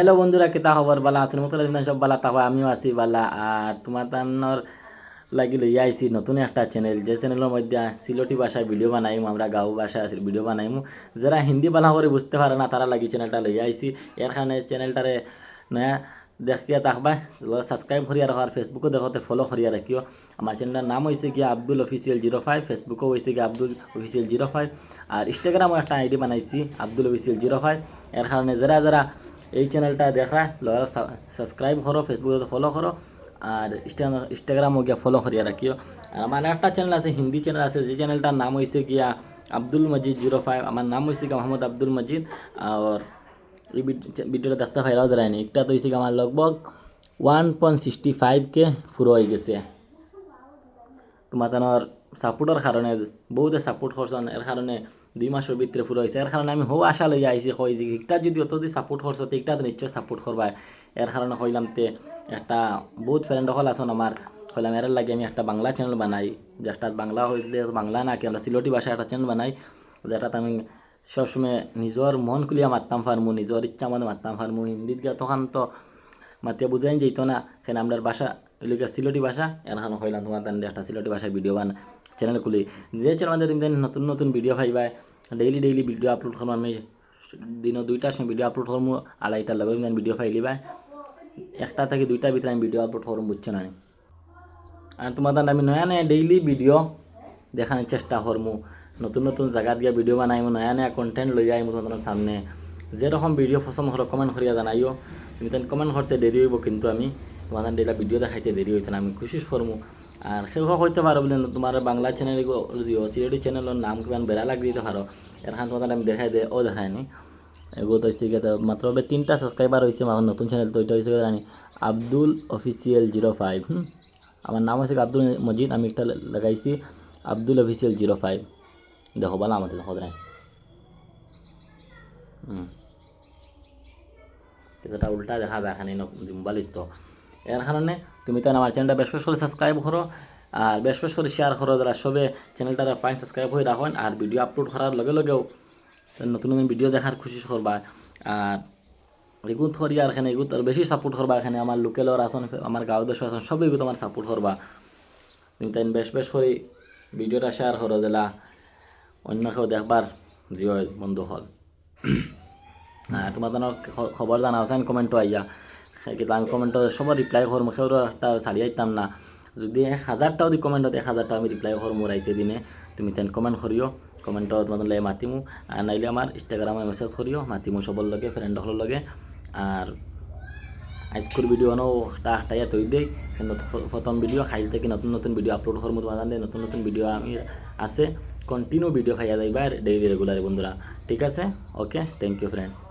Hello বন্ধুরা কেতা খবর? বালা আছেন? মতো সব বালা তাহবা আমিও আছি বালা আর তোমার তানোর লাগিল আইসি নতুন একটা চ্যানেল যে চ্যানেলের মধ্যে সিলটি ভাষায় ভিডিও বানাইমু, আমরা গাঁও ভাষায় ভিডিও বানাইমু। যারা হিন্দি বালা করে বুঝতে পারে না, তারা লাগি চ্যানেলটা লই আইসি এর কারণে চ্যানেলটারে নয়া দেখিয়া তাকবা সাবস্ক্রাইব করিয়া রাখো আর ফেসবুকও দেখতে ফলো করিয়া রাখিও। আমার চ্যানেলের নাম হয়েছে Gia Abdul official zero five ফেসবুকও হয়েছে Gia Abdul official zero five আর ইনস্টাগ্রামও একটা আইডি বানাইছি, আব্দুল অফিসিয়াল জিরো ফাইভ এর কারণে যারা যারা এই চ্যানেলটা দেখা লগার সাবস্ক্রাইব করো ফেসবুকে ফলো করো, আর ইনস্টাগ্রামও গিয়া ফলো করিয়া রাখিও। আর আমার একটা চ্যানেল আছে হিন্দি চ্যানেল আছে, যে চ্যানেলটার নাম হয়েছে গিয়া আব্দুল মজিদ জিরো ফাইভ আমার নাম হয়েছে গিয়া মোহাম্মদ আব্দুল মজিদ আর এই ভিডিওটা দেখতে ফাইরাও দাঁড়ায়নি একটা তো হয়েছে আমার লগভগ one point sixty five K পুরো হয়ে গেছে। তোমার সাপোর্টের কারণে বহুতে সাপোর্ট করছেন এর কারণে দুই মাসের ভিতরে পুরো হয়েছে এর কারণে আমি হো আশা লই আইছি কই যে একটা যদি অত যদি সাপোর্ট করছ তো একটা নিশ্চয় সাপোর্ট করবা এর কারণে কইলাম তে একটা বহুত ফ্রেন্ড হল আছেন আমার কইলাম এর লাগে আমি একটা বাংলা চ্যানেল বানাই। যেটা বাংলা হইলে বাংলা না কি আমরা সিলটি ভাষায় একটা চ্যানেল বানাই যেটাতে আমি সবসময় নিজের মন খুলিয়া মারতাম পারমু নিজের ইচ্ছা মনে মারতাম পারমু হিন্দিত গিয়া তখন তো মাতিয়া বুঝাই যেত না কেন আমরা ভাষা এলাকা সিলটি ভাষা এরখানে হইলাম তোমার তান একটা সিলটি ভাষায় ভিডিও বান চ্যানেল খুলি। যে চ্যানেল তুমি নতুন নতুন ভিডিও পাইবা ডেইলি ডেইলি ভিডিও আপলোড করব আমি দিনও দুইটার সময় ভিডিও আপলোড করব আড়াইটার লগে আমি ভিডিও পাইলিবা একটা থেকে দুইটার ভিতরে আমি ভিডিও আপলোড করব বুঝছ না আর তোমার তান আমি নয়া নয়া ডেইলি ভিডিও দেখানোর চেষ্টা করব নতুন নতুন জায়গা দিয়ে ভিডিও বানাইমু, নয়া নয়া কন্টেন্ট লই আইমু তোমাদের সামনে। যেরকম ভিডিও পছন্দ করো কমেন্ট করিয়া জানাইও। তুমি তাই কমেন্ট করতে দেরি হইব কিন্তু আমি। তোমার ডেলা ভিডিও দেখাইতে দেরি হইতে না, আমি কোশিশ করব আর সেরকম হইতে পারো বলে, তোমার বাংলা চ্যানেল জিও, সিলেটি চ্যানেলের নাম কিমান বেড়া লাগ দিতে পারো। এরখান তোমাদের আমি দেখাই দে ও দেখায়নি এগুলো তো হচ্ছে মাত্র তিনটা সাবস্ক্রাইবার হয়েছে আমার নতুন চ্যানেল তো ওইটা হয়েছে জানি, আব্দুল অফিসিয়াল জিরো ফাইভ হুম? আমার নাম হচ্ছে আব্দুল মজিদ, আমি একটা লাগাইছি, আব্দুল অফিসিয়াল জিরো ফাইভ দেখো বলা আমাদের দেখো দেয় হুম। উল্টা দেখা যায়, এখানে তো। এর কারণে তুমি তাই আমার চ্যানেলটা বেশ বেশ করে সাবস্ক্রাইব করো, আর বেশ বেশ করে শেয়ার করো, যারা সবে চ্যানেলটা ফাইন সাবস্ক্রাইব হয়ে রাখেন, আর ভিডিও আপলোড করার লগে লগেও নতুন নতুন ভিডিও দেখার খুশি করবা, আর এগুত করি, আর এখানে এগুত আর বেশি সাপোর্ট করবা, এখানে আমার লোকেলর আসন, আমার গাঁও দেশ আসন সব এগুলো আমার সাপোর্ট করবা। তুমি তাই বেশ বেশ করে ভিডিওটা শেয়ার করো জেলা অন্য কেউ দেখবার জিও বন্ধু হল। আর তোমার খবর জানা আছে কমেন্টও আইয়া। কিন্তু আমি কমেন্টও সবার রিপ্লাই করব সেও একটা ছাড়িয়ে আইতাম না। যদি এক হাজারটাও যদি কমেন্টত এক হাজারটা আমি রিপ্লাই করব রাইতে দিনে, তুমি তেন কমেন্ট করিও কমেন্টত তোমাদের লাগে মাতিমু আর নাইলে আমার ইনস্টাগ্রামে মেসেজ করিও মাতিমু সবর লগে ফ্রেন্ড হলের লগে। আর আজকের ভিডিও নো একটা হাটাইয়া তৈ দেই প্রথম ভিডিও খাইল থেকে নতুন নতুন ভিডিও আপলোড করব তোমার নতুন নতুন ভিডিও আমি আছে কন্টিনিউ ভিডিও খাইয়া যাইবা ডেইলি রেগুলার বন্ধুরা। ঠিক আছে? Okay thank you friend